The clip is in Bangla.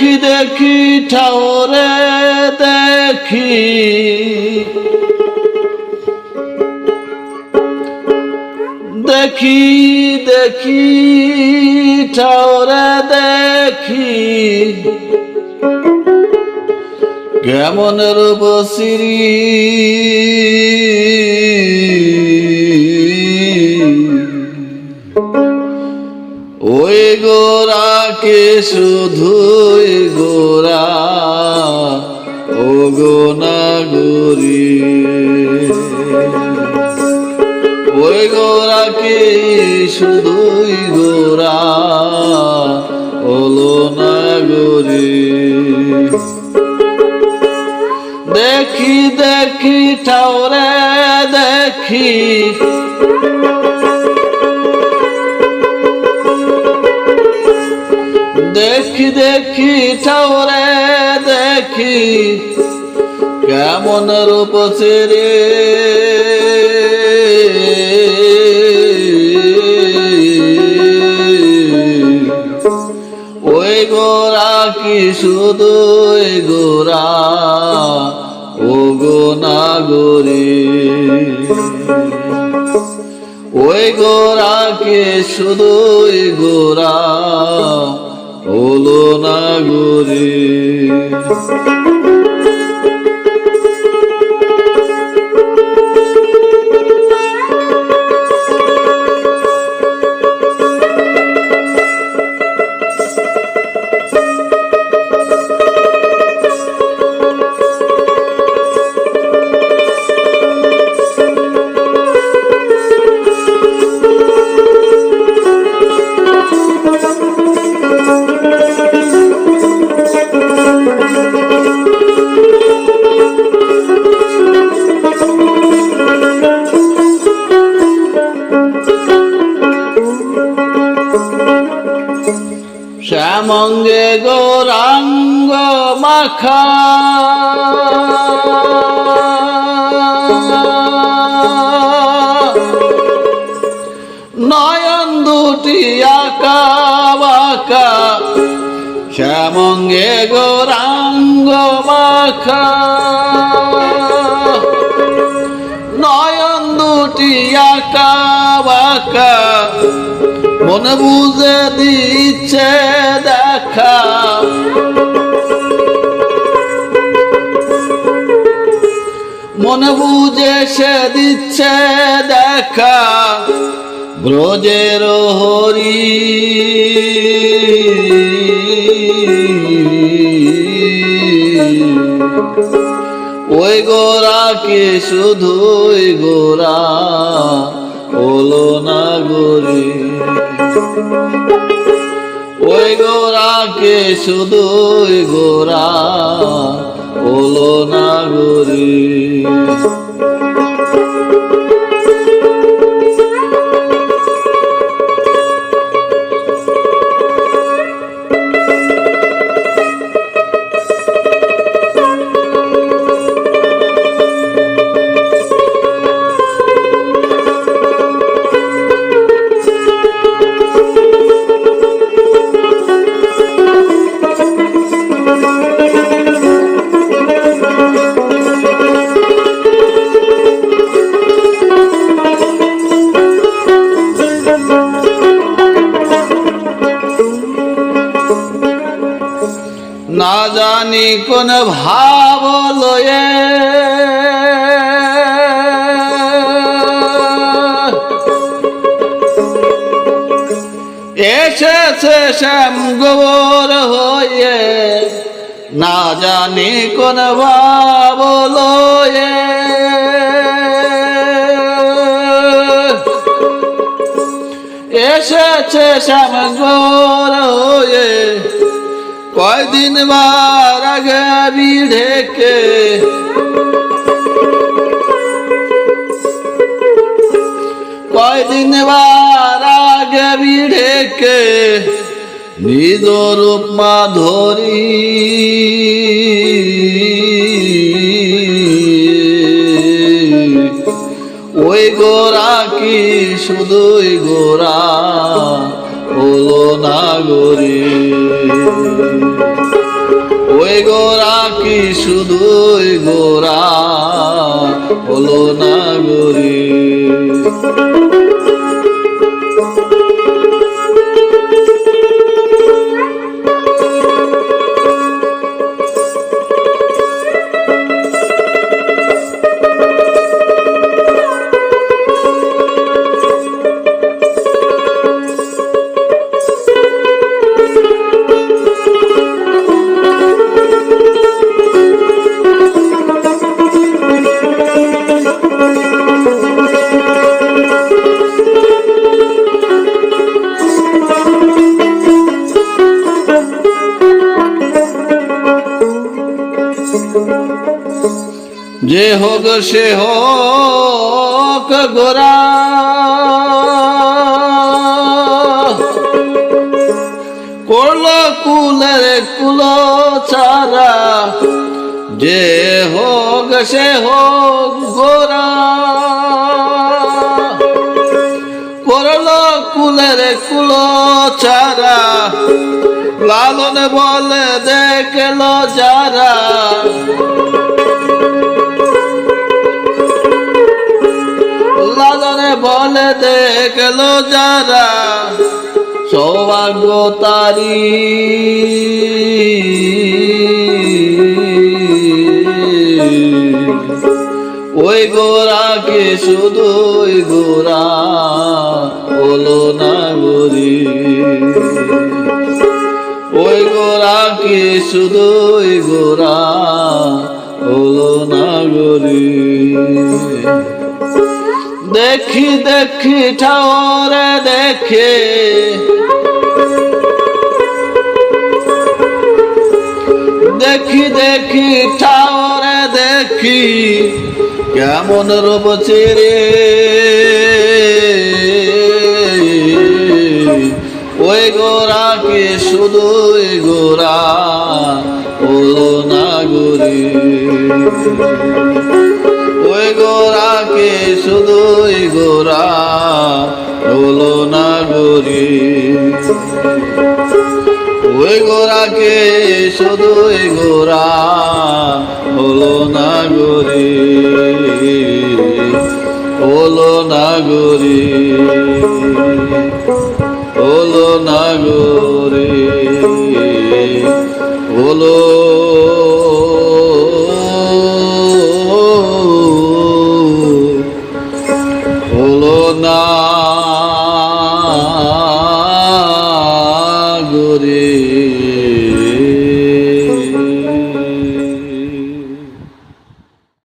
দেখি দেখি ঠাওরে দেখি। দেখি দেখি ঠাওরে দেখি। কেমন রূপ ওই গোনা গরি ওই গোরাকে শুধুই গোরা ওলো না গরি। দেখি দেখি ঠাওরে দেখি। দেখি দেখি ঠাওরে দেখি। কেমন রূপ রে ওই গোরা কি শুধু গোরা? ও গো নাগরে ওই গোরাকে শুধুই গোরা? হলো নাগরে শ্যামঙ্গে গৌরাঙ্গ মাখা। নয়ন দুটি আকা বাকা, শ্যামঙ্গে মাখা। নয়ন দুটি আকা বাকা, মন বুঝে দিচ্ছে দেখা মন বুঝে সে দিচ্ছে দেখা, ব্রজের হরি। ওই গোরাকে শুধুই গোরা? হলো না গরি ওই গোড়াকে শুধুই গোরা হলো না গরি। না জানি কোন ভাব লয়ে। এসেছে শ্যাম গোবর হয়ে, না জানি কোন ভাব লয়ে। এসেছে শ্যাম গোবর হয়ে কয়দিন বার আগে বিঢেকে কয়দিন বার আগে বিঢেকে নিজ রূপ মাধুরী ওই গোরা কি শুধুই সাগরে। ওই গোরা কি শুধু গোরা হলো নাগরী যে হোক সে হোক গোরা। করল কুলের কুল চারা যে হোক সে হোক গোরা। করল কুলের কুল চারা লালন বলে দেখল যারা। দেখল যারা সৌভাগ্য তারি। ওই গোরাকে শুধু ওই গোরা বলো না গরি ওই গোরাকে শুধু ওই গোরা বলো না গরি দেখি দেখি, ঠাওরে দেখে। দেখি দেখি, ঠাওরে দেখি। কেমন রূপ চেরে ওই শুধু গোরা? ওলো না গরি ওই গোরাকে শুধু ওই গোরা হলো না গরি ওই গোরাকে শুধু ওই গোরা হলো না গরি হলো না গরি হলো না গরি হলো